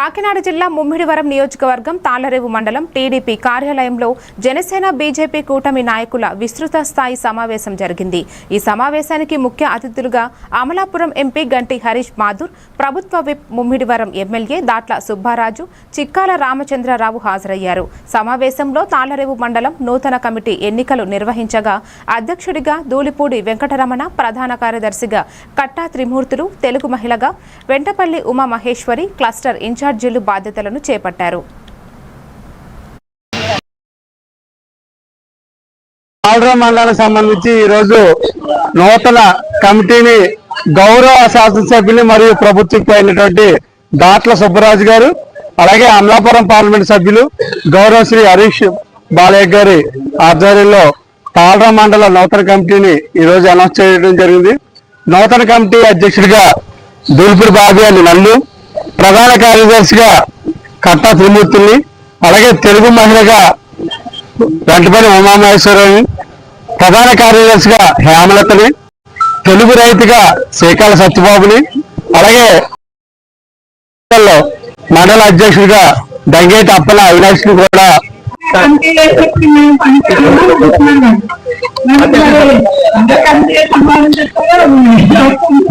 కాకినాడ జిల్లా ముమ్మిడివరం నియోజకవర్గం తాళ్ళరేవు మండలం టీడీపీ కార్యాలయంలో జనసేన బీజేపీ కూటమి నాయకుల విస్తృత స్థాయి సమావేశం జరిగింది. ఈ సమావేశానికి ముఖ్య అతిథులుగా అమలాపురం ఎంపీ గంటి హరీష్ మాధుర్ ప్రభుత్వ విప్ ముమ్మిడివరం ఎమ్మెల్యే దాట్ల సుబ్బారాజు చిక్కాల రామచంద్రరావు హాజరయ్యారు. సమావేశంలో తాళ్ళరేవు మండలం నూతన కమిటీ ఎన్నికలు నిర్వహించగా అధ్యక్షుడిగా దూలిపూడి వెంకటరమణ ప్రధాన కార్యదర్శిగా కట్టా త్రిమూర్తులు తెలుగు మహిళగా వెంటపల్లి ఉమా మహేశ్వరి క్లస్టర్ ఇన్ఛార్జీలు బాధ్యతలను చేపట్టారు. ఆల్రో మండలానికి సంబంధించి ఈ రోజు నూతన కమిటీని గౌరవ శాసనసభ్యులు మరియు ప్రభుత్వకు అయినటువంటి దాట్ల సుబ్బరాజు గారు అలాగే అమలాపురం పార్లమెంట్ సభ్యులు గౌరవ శ్రీ హరీష్ బాలయ్య గారి ఆధ్వర్యంలో తాళ్రా మండల నూతన కమిటీని ఈ రోజు అనౌన్స్ చేయడం జరిగింది. నూతన కమిటీ అధ్యక్షుడిగా దూల్పూరి బాబు అని నన్ను ప్రధాన కార్యదర్శిగా కట్టా త్రిమూర్తుల్ని అలాగే తెలుగు మహిళగా వెంటపల్లి ఉమామహేశ్వరరావుని ప్రధాన కార్యదర్శిగా హేమలతని తెలుగు రైతుగా శ్రీకాళ సత్యబాబుని అలాగే మండల అధ్యక్షుడిగా దంగేటి అప్పల అవినాష్ కూడా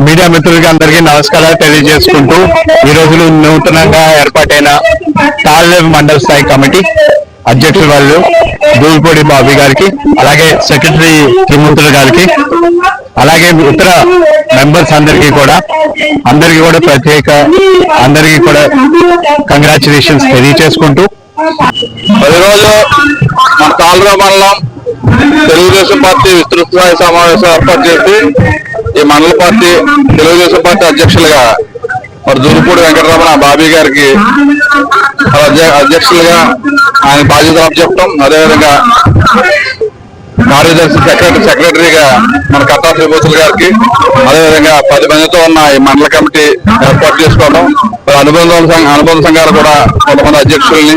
మీడియా మిత్రులకి అందరికీ నమస్కారాలు తెలియజేసుకుంటూ ఈ రోజు నూతనంగా ఏర్పాటైన తాళ్ళేరు మండల స్థాయి కమిటీ అధ్యక్షులు వాళ్ళు దూల్పూడి బాబీ గారికి అలాగే సెక్రటరీ త్రిమూర్తులు గారికి అలాగే ఇతర మెంబర్స్ అందరికీ కూడా అందరికీ కూడా ప్రత్యేక అందరికీ కూడా కంగ్రాచులేషన్స్ తెలియజేసుకుంటూ రోజులు మన తాళ్ళూరు మండలం తెలుగుదేశం పార్టీ విస్తృత స్థాయి సమావేశం ఏర్పాటు చేసి ఈ మండల పార్టీ తెలుగుదేశం పార్టీ అధ్యక్షులుగా మరి దూరుపూడి వెంకటరమణ బాబీ గారికి అధ్యక్షులుగా ఆయన బాధ్యతలు అప్పచెప్పడం అదేవిధంగా కార్యదర్శి సెక్రటరీ సెక్రటరీగా మన కట్టా శ్రీభూతులు గారికి అదేవిధంగా పది మందితో ఉన్న ఈ మండల కమిటీ ఏర్పాటు చేసుకోవడం అనుబంధ అనుబంధ సంఘాలు కూడా కొంతమంది అధ్యక్షుల్ని